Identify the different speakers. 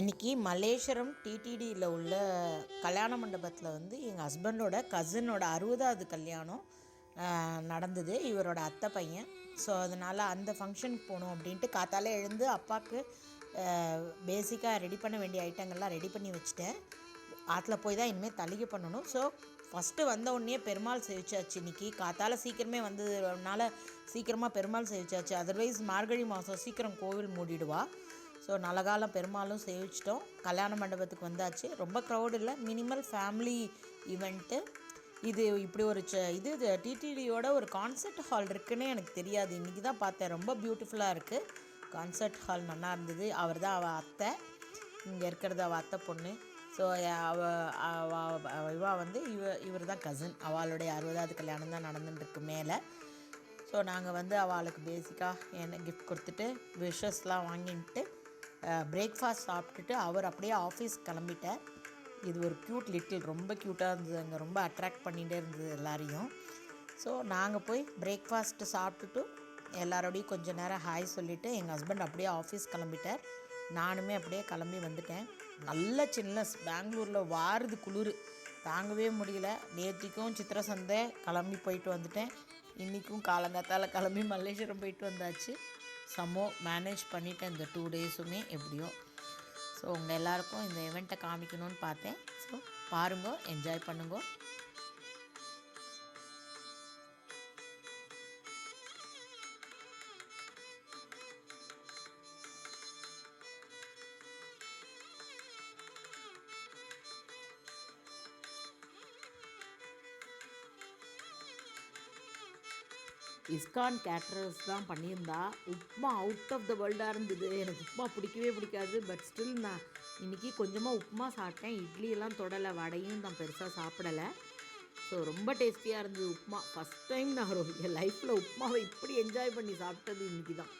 Speaker 1: இன்றைக்கி மலேஸ்வரம் டிடிடியில் உள்ள கல்யாண மண்டபத்தில் வந்து எங்கள் ஹஸ்பண்டோட கசினோட அறுபதாவது கல்யாணம் நடந்தது. இவரோட அத்தை பையன். ஸோ அதனால் அந்த ஃபங்க்ஷனுக்கு போகணும் அப்படின்ட்டு காத்தாலே எழுந்து அப்பாவுக்கு பேசிக்காக ரெடி பண்ண வேண்டிய ஐட்டங்கள்லாம் ரெடி பண்ணி வச்சுட்டேன். ஆற்றுல போய் தான் இனிமேல் தளிகை பண்ணணும். ஸோ ஃபஸ்ட்டு வந்த உடனே பெருமாள் செவிச்சாச்சு இன்னைக்கு. காத்தால சீக்கிரமே வந்ததுனால சீக்கிரமாக பெருமாள் செவிச்சாச்சு. அதர்வைஸ் மார்கழி மாதம் சீக்கிரம் கோவில் மூடிடுவா. ஸோ நலகாலம் பெருமாளும் சேவிச்சிட்டோம். கல்யாண மண்டபத்துக்கு வந்தாச்சு. ரொம்ப க்ரௌட் இல்லை. மினிமல் ஃபேமிலி ஈவெண்ட்டு இது இப்படி ஒரு ச இது டிடிடியோட ஒரு கான்சர்ட் ஹால் இருக்குன்னே எனக்கு தெரியாது. இன்றைக்கி தான் பார்த்தேன். ரொம்ப பியூட்டிஃபுல்லாக இருக்குது கான்சர்ட் ஹால் நல்லா இருந்தது. அவர் தான் அவள் அத்தை. இங்கே இருக்கிறது அவள் அத்தை பொண்ணு. ஸோ அவ இவா வந்து இவ இவர் தான் கசின் அவளுடைய அறுபதாவது கல்யாணம் தான் நடந்துட்டுருக்கு மேலே. ஸோ நாங்கள் வந்து அவளுக்கு பேசிக்காக என்ன கிஃப்ட் கொடுத்துட்டு விஷஸ்லாம் வாங்கிட்டு பிரேக்ஃபாஸ்ட் சாப்பிட்டுட்டு அவர் அப்படியே ஆஃபீஸ் கிளம்பிட்டார். இது ஒரு க்யூட் லிட்டில் ரொம்ப க்யூட்டாக இருந்தது அங்கே. ரொம்ப அட்ராக்ட் பண்ணிகிட்டே இருந்தது எல்லாரையும். ஸோ நாங்கள் போய் பிரேக்ஃபாஸ்ட்டு சாப்பிட்டுட்டு எல்லாரோடையும் கொஞ்ச நேரம் ஹாய் சொல்லிவிட்டு எங்கள் ஹஸ்பண்ட் அப்படியே ஆஃபீஸ் கிளம்பிட்டார். நானுமே அப்படியே கிளம்பி வந்துட்டேன். நல்ல சில்னஸ் பெங்களூரில் வாருது குளிர். தாங்கவே முடியல. நேற்றுக்கும் சித்திர சந்தை கிளம்பி போயிட்டு வந்துட்டேன். இன்றைக்கும் காலங்காத்தால் கிளம்பி மல்லேஸ்வரம் போயிட்டு வந்தாச்சு. சமோ மேனேஜ் பண்ணிவிட்டேன் இந்த டூ டேஸுமே எப்படியோ. ஸோ உங்கள் எல்லாருக்கும் இந்த இவெண்ட்டை காமிக்கணும்னு பார்த்தேன். ஸோ பாருங்க என்ஜாய் பண்ணுங்க. இஸ்கான் கேட்ரர்ஸ் தான் பண்ணியிருந்தா. உப்மா அவுட் ஆஃப் த வேர்ல்டாக இருந்தது. எனக்கு உப்மா பிடிக்கவே பிடிக்காது. பட் ஸ்டில் நான் இன்றைக்கி கொஞ்சமாக உப்புமா சாப்பிட்டேன். இட்லியெல்லாம் தொடலை. வடையும் நான் பெருசாக சாப்பிடலை. ஸோ ரொம்ப டேஸ்டியாக இருந்தது உப்புமா ஃபஸ்ட் டைம் நான் என் லைஃப்பில் உப்புமாவை இப்படி என்ஜாய் பண்ணி சாப்பிட்டது இன்றைக்கி தான்